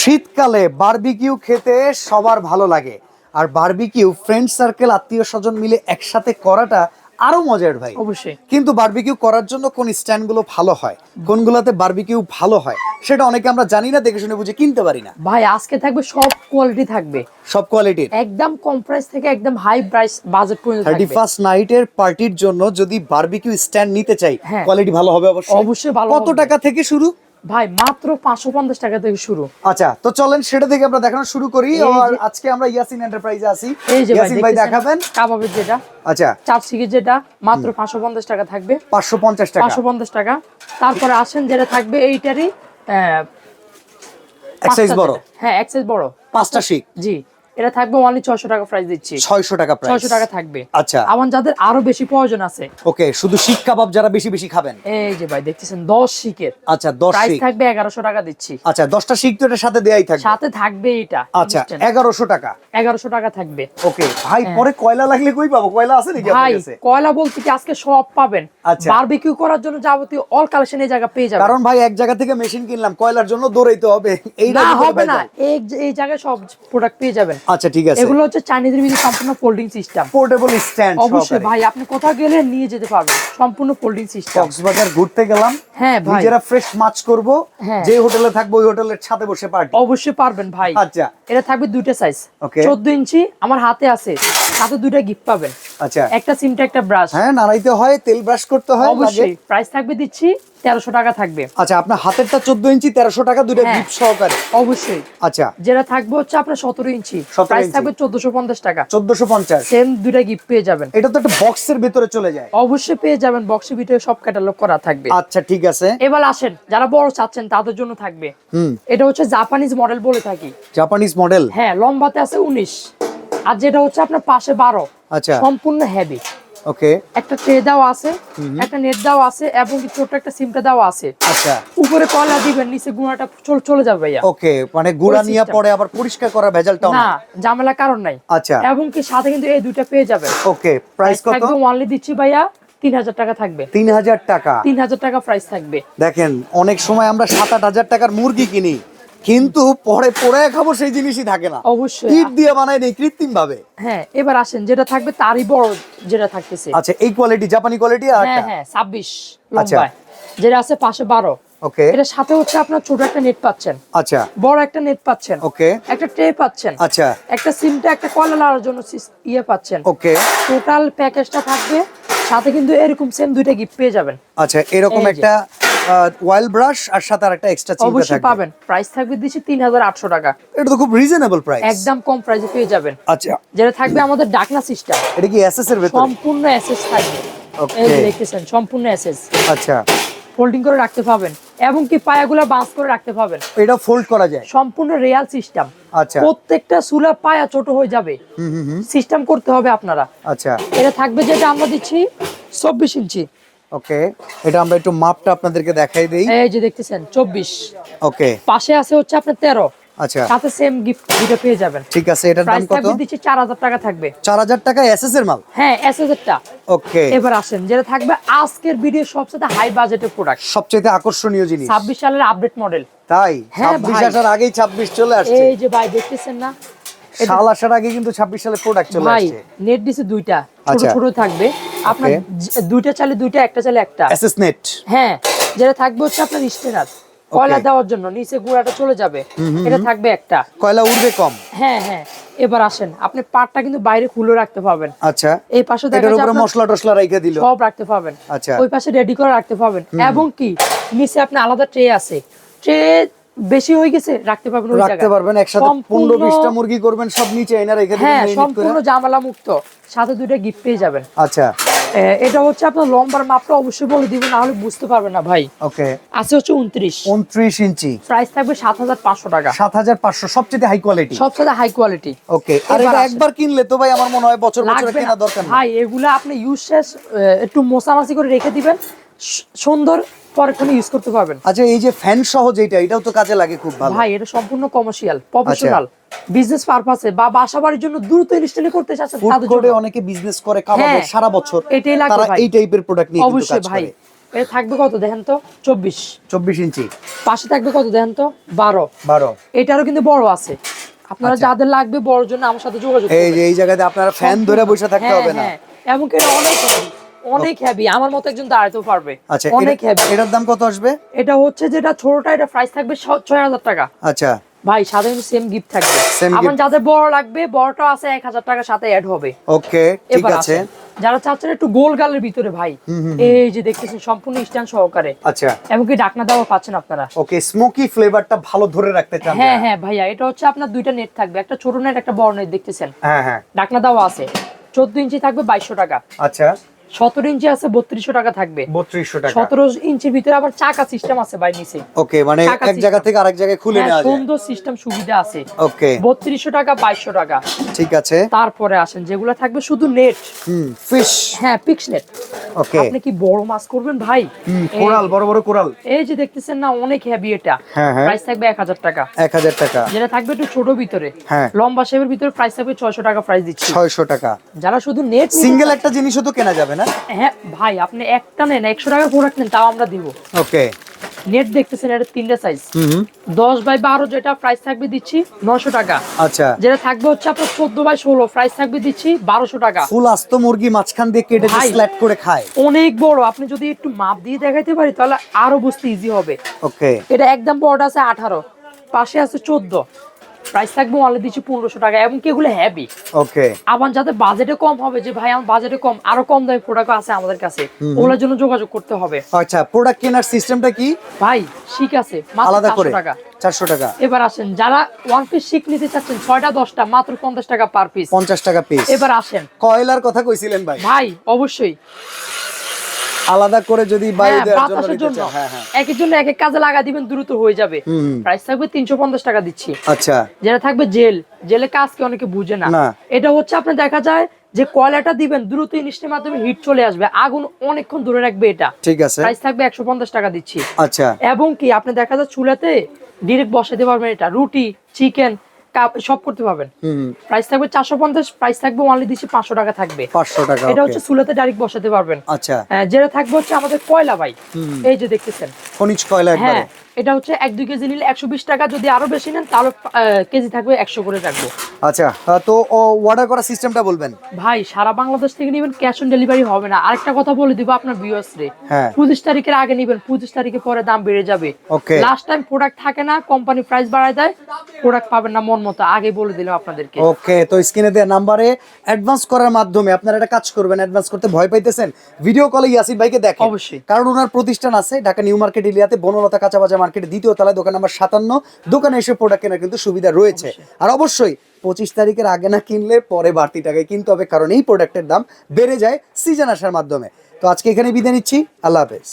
শীতকালে বারবিকিউ খেতে সবার ভালো লাগে। আর বারবিকিউ ফ্রেন্ড সার্কেল আত্মীয় স্বজন মিলে একসাথে করাটা আরও মজার ভাই। অবশ্যই। কিন্তু বারবিকিউ করার জন্য কোন স্ট্যান্ডগুলো ভালো হয়? কোনগুলোতে বারবিকিউ ভালো হয়? সেটা অনেকে আমরা জানি না দেখে শুনে বুঝে কিনতে পারি না। ভাই আজকে থাকবে সব কোয়ালিটি থাকবে। সব কোয়ালিটির একদম কম প্রাইস থেকে একদম হাই প্রাইস বাজেট পর্যন্ত থাকবে। ফার্স্ট নাইটের পার্টির জন্য যদি বারবিকিউ স্ট্যান্ড নিতে চাই হ্যাঁ। কোয়ালিটি ভালো হবে অবশ্যই। অবশ্যই ভালো কত টাকা থেকে শুরু? ভাই মাত্র পাঁচশো পঞ্চাশ টাকা থেকে শুরু। আচ্ছা তো চলেন সেটা থেকে আমরা দেখানো শুরু করি। আর আজকে আমরা ইয়াসিন এন্টারপ্রাইজে আছি। এই যে ভাই ইয়াসিন ভাই দেখাবেন। কাবাবের যেটা আচ্ছা। চার শিখের যেটা মাত্র পাঁচশো পঞ্চাশ টাকা থাকবে। পাঁচশো পঞ্চাশ টাকা। পাঁচশো পঞ্চাশ টাকা। তারপরে আসেন যেটা থাকবে এইটারই এক্সাইজ বড়। হ্যাঁ এক্সাইজ বড়। পাঁচটা শিক। জি। এটা থাকবে অনলি ছয়শো টাকা প্রাইস দিচ্ছি। ছয়শো টাকা প্রাইস ছয়শো টাকা থাকবে। আচ্ছা। আমার যাদের আরও বেশি প্রয়োজন আছে। ওকে শুধু শিক কাবাব যারা বেশি বেশি খাবেন? এই যে ভাই দেখতেছেন দশ শিকের আচ্ছা দশ প্রাইস থাকবে এগারোশো টাকা দিচ্ছি। আচ্ছা দশটা শিক তো এটার সাথে দেয়াই থাকবে। সাথে থাকবে এটা আচ্ছা এগারোশো টাকা। এগারোশো টাকা থাকবে। ওকে ভাই পরে কয়লা লাগলে কই পাবো? কয়লা আছে নাকি হ্যাঁ। ভাই আপনার কাছে? কয়লা বলতে কি আজকে সব পাবেন। আচ্ছা। বারবিকিউ করার জন্য যাবতীয় অল কালেকশন এই জায়গা পেয়ে যাবেন। কারণ ভাই এক জায়গা থেকে মেশিন কিনলাম কয়লার জন্য দৌড়াইতে হবে। এই না হবে না। এই জায়গায় সব প্রোডাক্ট পেয়ে যাবেন। আচ্ছা ঠিক আছে। এগুলো হচ্ছে চাইনিজের ভিতরে সম্পূর্ণ ফোল্ডিং সিস্টেম পোর্টেবল স্ট্যান্ড অবশ্যই ভাই আপনি কোথাও গেলে নিয়ে যেতে পারবেন সম্পূর্ণ ফোল্ডিং সিস্টেম কক্সবাজার ঘুরতে গেলাম। হ্যাঁ ভাই। নিজেরা ফ্রেশ মাছ করব। হ্যাঁ। যে হোটেলে থাকব ওই হোটেলের ছাদে বসে পার্টি অবশ্যই পারবেন ভাই। আচ্ছা। এটা থাকবে দুইটা সাইজ ওকে 14 ইঞ্চি আমার হাতে আছে। সাথে দুইটা গিফট পাবেন। আচ্ছা। একটা সিমটা একটা ব্রাশ হ্যাঁ নাড়াইতে হয় তেল ব্রাশ করতে হয় অবশ্যই। প্রাইস থাকবে দিচ্ছি তেরোশো টাকা থাকবে। আচ্ছা আপনার হাতেরটা চোদ্দ ইঞ্চি তেরোশো টাকা দুটো হ্যাঁ। গিফট সহকারে। অবশ্যই। আচ্ছা। যেটা থাকবে হচ্ছে আপনার সতেরো ইঞ্চি। প্রাইস থাকবে চোদ্দশো পঞ্চাশ টাকা। চোদ্দশো পঞ্চাশ। সেম দুইটা গিফট পেয়ে যাবেন। এটা তো একটা বক্সের ভিতরে চলে যায়। অবশ্যই পেয়ে যাবেন বক্সের ভিতরে সব ক্যাটালগ করা থাকবে। আচ্ছা ঠিক আছে। এবার আসেন যারা বড় চাচ্ছেন তাদের জন্য থাকবে। হুম। এটা হচ্ছে জাপানিজ মডেল বলে থাকি। জাপানিজ মডেল হ্যাঁ লম্বাতে আছে উনিশ। আর যেটা হচ্ছে আপনার পাশে বারো। আচ্ছা। সম্পূর্ণ হেভি ওকে। একটা ট্রে দেওয়া আছে। একটা নেট দাও আছে এবং ছোট একটা সিমটা দেওয়া আছে। আচ্ছা। উপরে কয়লা দিবেন নিচে গুঁড়াটা চল- চলে যাবে ভাইয়া। ওকে মানে গুড়া নিয়ে পরে আবার পরিষ্কার করার ভেজালটাও না ঝামেলা কারণ নাই। আচ্ছা। এবং কি সাথে কিন্তু এই দুইটা পেয়ে যাবেন। ওকে প্রাইস কত? থাকবে ওয়ানলি দিচ্ছি ভাইয়া তিন হাজার টাকা থাকবে। তিন হাজার টাকা। তিন হাজার টাকা প্রাইস থাকবে। দেখেন অনেক সময় আমরা সাত আট হাজার টাকার মুরগি কিনি। কিন্তু পরে পরে খাব সেই জিনিসই থাকে না। অবশ্যই। ইট দিয়ে বানাই নেই কৃত্রিম ভাবে হ্যাঁ এবার আসেন যেটা থাকবে তারই বড় যেটা থাকতেছে। আচ্ছা এই কোয়ালিটি জাপানি কোয়ালিটি আর হ্যাঁ হ্যাঁ ছাব্বিশ আচ্ছা। যেটা আছে পাশে বারো। ওকে। এটার সাথে হচ্ছে আপনার ছোট একটা নেট পাচ্ছেন। আচ্ছা। বড় একটা নেট পাচ্ছেন। ওকে। একটা ট্রে পাচ্ছেন। আচ্ছা। একটা সিমটা একটা কয়লা লাগার জন্য ইয়ে পাচ্ছেন। ওকে। টোটাল প্যাকেজটা থাকবে সাথে কিন্তু এরকম সেম দুইটা গিফট পেয়ে যাবেন। আচ্ছা এরকম একটা ওয়েল ব্রাশ আর সাথে আর একটা এক্সট্রা চিমটা অবশ্যই পাবেন। প্রাইস থাকবে দিচ্ছি তিন হাজার আটশো টাকা। এটা তো খুব রিজনেবল প্রাইস একদম কম প্রাইসে পেয়ে যাবেন। আচ্ছা। যেটা থাকবে আমাদের ডাকনা সিস্টেম এটা কি এসএস এর ভেতর? সম্পূর্ণ এসএস থাকবে। ওকে দেখতেছেন সম্পূর্ণ এসএস আচ্ছা। ফোল্ডিং করে রাখতে পাবেন। এবং কি পায়াগুলো বাঁশ করে রাখতে পাবেন। এটা ফোল্ড করা যায়? সম্পূর্ণ রিয়াল সিস্টেম আচ্ছা। প্রত্যেকটা সুলা পায়া ছোট হয়ে যাবে। হুম হুম হুম। সিস্টেম করতে হবে আপনারা। আচ্ছা। এটা থাকবে যেটা আমরা দিচ্ছি চব্বিশ ইঞ্চি। ওকে এটা আমরা একটু মাপটা আপনাদেরকে দেখাই দেই। এই যে দেখতেছেন চব্বিশ। ওকে পাশে আছে হচ্ছে আপনার তেরো। আচ্ছা। সাথে সেম গিফট দুটো পেয়ে যাবেন। ঠিক আছে এটার দাম কত? দিচ্ছি চার হাজার টাকা থাকবে। চার হাজার টাকা এসএস এর মাল? হ্যাঁ এসএসএরটা ওকে এবার আসেন যেটা থাকবে আজকের ভিডিও সবচেয়ে হাই বাজেটের প্রোডাক্ট সবচেয়ে আকর্ষণীয় জিনিস। ছাব্বিশ সালের আপডেট মডেল তাই? হ্যাঁ, ছাব্বিশ ভাই। আসার আগেই ছাব্বিশ চলে আসছে। এই যে ভাই দেখতেছেন না? আসার আগে কিন্তু ছাব্বিশ সালে প্রোডাক্ট চলে ভাই আসছে। নেট দিছে দুইটা ছোট আচ্ছা। ছোট থাকবে। আপনার দুইটা চালে দুইটা একটা চালে একটা। এসএস নেট হ্যাঁ যেটা থাকবে হচ্ছে আপনার স্টেনার কয়লা দেওয়ার জন্য নিচে গুঁড়াটা চলে যাবে। এটা থাকবে একটা। কয়লা উঠবে কম? হ্যাঁ হ্যাঁ এবার আসেন। আপনি পাটটা কিন্তু বাইরে খুলে রাখতে পারবেন। আচ্ছা। এই পাশে দেখা যাচ্ছে উপরে মশলা টসলা রেখে দিল। সব রাখতে পারবেন। আচ্ছা। ওই পাশে রেডি করে রাখতে পারবেন। এবং কি নিচে আপনি আলাদা ট্রে আছে। ট্রে বেশি হয়ে গেছে রাখতে পারবেন রাখতে পারবেন একসাথে সম্পূর্ণ- পনেরো বিশটা মুরগি করবেন সব নিচে এনে রেখে দিবেন হ্যাঁ সম্পূর্ণ জামালা মুক্ত সাথে দুইটা গিফট পেয়ে যাবেন। আচ্ছা। এটা হচ্ছে আপনার লম্বার মাপটা অবশ্যই বলে দিব না হলে বুঝতে পারবেন না ভাই। ওকে। আছে হচ্ছে উনত্রিশ। উনত্রিশ ইঞ্চি। প্রাইস থাকবে সাত হাজার পাঁচশো টাকা। সাত হাজার পাঁচশো সবচেয়ে হাই কোয়ালিটি সবচেয়ে হাই কোয়ালিটি ওকে আর এটা একবার কিনলে তো ভাই আমার মনে হয় বছর বছর কেনা দরকার নেই। ভাই এগুলা আপনি ইউজ শেষ একটু মোছামাছি করে রেখে দিবেন। সুন্দর পরে ইউজ করতে পারবেন। আচ্ছা এই যে ফ্যান সহ যেটা এটাও তো কাজে লাগে খুব ভালো। ভাই এটা সম্পূর্ণ কমার্শিয়াল প্রফেশনাল বিজনেস পারপাসে বা বাসা বাড়ির জন্য দ্রুত ইনস্টল করতে চাচ্ছেন তাদের জন্য। অনেকে বিজনেস করে কাবাবের হ্যাঁ, সারা বছর। এটাই লাগবে তারা এই টাইপের প্রোডাক্ট নিয়ে কিন্তু অবশ্যই কাজ করে। এটা থাকবে কত দেখেন তো? চব্বিশ। চব্বিশ ইঞ্চি। পাশে থাকবে কত দেখেন তো? বারো। বারো। এটারও কিন্তু বড় আছে। আপনারা আচ্ছা। যাদের লাগবে বড় জন্য আমার সাথে যোগাযোগ এই যে এই জায়গাতে আপনারা ফ্যান ধরে বসে থাকতে হ্যাঁ, হবে না। হ্যাঁ। এমনকি এটা অনেক অনেক হেভি আমার মতো একজন দাঁড়াতেও পারবে। আচ্ছা অনেক হেভি এটার দাম কত আসবে? এটা হচ্ছে যেটা ছোটটা এটা প্রাইস থাকবে ছয় হাজার টাকা। আচ্ছা। ভাই সাথে সেম গিফট থাকবে। আমার যাদের বড় লাগবে বড়টা আছে এক হাজার টাকা সাথে অ্যাড হবে। ওকে ঠিক আছে। যারা চাচ্ছেন একটু গোল গালের ভিতরে ভাই এই যে দেখতেছেন সম্পূর্ণ স্ট্যান্ড সহকারে। আচ্ছা। এমনকি ডাকনা দেওয়া পাচ্ছেন আপনারা? ওকে স্মোকি ফ্লেভারটা ভালো ধরে রাখতে চান হ্যাঁ হ্যাঁ ভাইয়া এটা হচ্ছে আপনার দুইটা নেট থাকবে। একটা ছোট নেট একটা বড় নেট দেখতেছেন? হ্যাঁ হ্যাঁ। ডাকনা দেওয়া আছে। চোদ্দ ইঞ্চি থাকবে বাইশশো টাকা। আচ্ছা। সতেরো ইঞ্চি আছে বত্রিশশো টাকা থাকবে। বত্রিশশো টাকা। সতেরো ইঞ্চির ভিতরে আবার চাকা সিস্টেম আছে ভাই নিচে ওকে মানে এক জায়গা থেকে আরেক জায়গায় খুলে হ্যাঁ, নেওয়া যায়। সুন্দর সিস্টেম সুবিধা আছে। ওকে বত্রিশশো টাকা বাইশশো টাকা। ঠিক আছে। তারপরে আসেন যেগুলো থাকবে শুধু নেট হুম ফিশ হ্যাঁ পিক্স নেট ওকে আপনি কি বড় মাছ করবেন ভাই? কোরাল বড় বড় কোরাল। এই যে দেখতেছেন না অনেক হেভি এটা। হ্যাঁ, হ্যাঁ। প্রাইস থাকবে এক হাজার টাকা। এক হাজার টাকা। যেটা থাকবে একটু ছোট ভিতরে। হ্যাঁ। লম্বা শেপের ভিতরে প্রাইস থাকবে ছয়শো টাকা প্রাইস দিচ্ছি। ছয়শো টাকা। যারা শুধু নেট সিঙ্গেল একটা জিনিসও তো কেনা যাবে না? হ্যাঁ ভাই আপনি একটা নেন একশো টাকা প্রোডাক্ট নেন তাও আমরা দিব। ওকে নেট দেখতেছেন এটা তিনটা সাইজ দশ বাই বারো যেটা প্রাইস থাকবে দিচ্ছি নশো টাকা। আচ্ছা। যেটা থাকবে হচ্ছে আপনার চোদ্দ বাই ষোলো প্রাইস থাকবে দিচ্ছি বারোশো টাকা। ফুল আস্ত মুরগি মাঝখান দিয়ে কেটে। স্ল্যাট করে খায়। অনেক বড় আপনি যদি একটু মাপ দিয়ে দেখাইতে পারি তাহলে আরও বুঝতে ইজি হবে। ওকে এটা একদম বড়টা আছে আঠারো পাশে আছে চোদ্দ। প্রাইস থাকবে অনলি দিচ্ছি পনেরোশো টাকা এবং কি এগুলো হ্যাভি ওকে আবার যাদের বাজেটে কম হবে যে ভাই আমার বাজেটে কম আরও কম দামি প্রোডাক্ট আছে আমাদের কাছে ওগুলোর জন্য যোগাযোগ করতে হবে। আচ্ছা প্রোডাক্ট কেনার সিস্টেমটা কি? ভাই ঠিক আছে আলাদা 400 করে। টাকা। চারশো টাকা। এবার আসেন যারা ওয়ান পিস শিক নিতে চাচ্ছেন ছয়টা দশটা মাত্র পঞ্চাশ টাকা পার পিস পঞ্চাশ টাকা পিস এবার আসেন। কয়লার কথা কইছিলেন ভাই? ভাই অবশ্যই। আলাদা করে যদি হ্যাঁ দেওয়ার জন্য বাতাসের জন্য। চান, হ্যাঁ হ্যাঁ। একের জন্য এক এক কাজে লাগা দিবেন দ্রুত হয়ে যাবে। প্রাইস থাকবে তিনশো পঞ্চাশ টাকা দিচ্ছি। আচ্ছা। যেটা থাকবে জেল। জেলে কাজ কি অনেকে বুঝে না। এটা হচ্ছে আপনার দেখা যায় যে কয়লাটা দিবেন দ্রুত ইনস্টের মাধ্যমে হিট চলে আসবে। আগুন অনেকক্ষণ ধরে রাখবে এটা। ঠিক আছে। প্রাইস থাকবে একশো পঞ্চাশ টাকা দিচ্ছি। আচ্ছা। এবং কি আপনি দেখা যায় চুলাতে ডিরেক্ট বসাতে পারবেন এটা। রুটি চিকেন সব করতে পারবেন। প্রাইস থাকবে চারশো পঞ্চাশ প্রাইস থাকবে অনলি দিচ্ছি পাঁচশো টাকা থাকবে। পাঁচশো টাকা এটা হচ্ছে চুলাতে ডাইরেক্ট বসাতে পারবেন। আচ্ছা। হ্যাঁ, যেটা থাকবে হচ্ছে আমাদের কয়লা ভাই। এই যে দেখতেছেন। খনিজ কয়লা হ্যাঁ এটা হচ্ছে এক দুই কেজি নিলে একশো বিশ টাকা যদি আরও বেশি নেন তাহলে কেজি থাকবে একশো করে রাখব আচ্ছা তো অর্ডার করার সিস্টেমটা বলবেন? ভাই সারা বাংলাদেশ থেকে নিবেন ক্যাশ অন ডেলিভারি হবে না। আরেকটা কথা বলে দিব আপনার ভিউয়ার্স রে। হ্যাঁ। পঁচিশ তারিখের আগে নিবেন পঁচিশ তারিখে পরে দাম বেড়ে যাবে। লাস্ট টাইম প্রোডাক্ট থাকে না কোম্পানি প্রাইস বাড়ায় দেয়। প্রোডাক্ট পাবেন না মন মতো আগে বলে দিলাম আপনাদেরকে। ওকে তো স্ক্রিনে দেওয়া নাম্বারে অ্যাডভান্স করার মাধ্যমে আপনারা একটা কাজ করবেন অ্যাডভান্স করতে ভয় পাইতেছেন ভিডিও কলে ভাইকে দেখেন। অবশ্যই। কারণ ওনার প্রতিষ্ঠান আছে ঢাকা নিউ মার্কেট এরিয়াতে বনলতা কাঁচা বাজার মার্কেটে দ্বিতীয় তলায় দোকান নাম্বার সাতান্ন। দোকানে এসে প্রোডাক্ট কেনার কিন্তু সুবিধা রয়েছে। আর অবশ্যই পঁচিশ তারিখের আগে না কিনলে পরে বাড়তি টাকায় কিনতে হবে কারণ এই প্রোডাক্টের দাম বেড়ে যায় সিজন আসার মাধ্যমে। তো আজকে এখানে বিদায় নিচ্ছি আল্লাহ হাফেজ।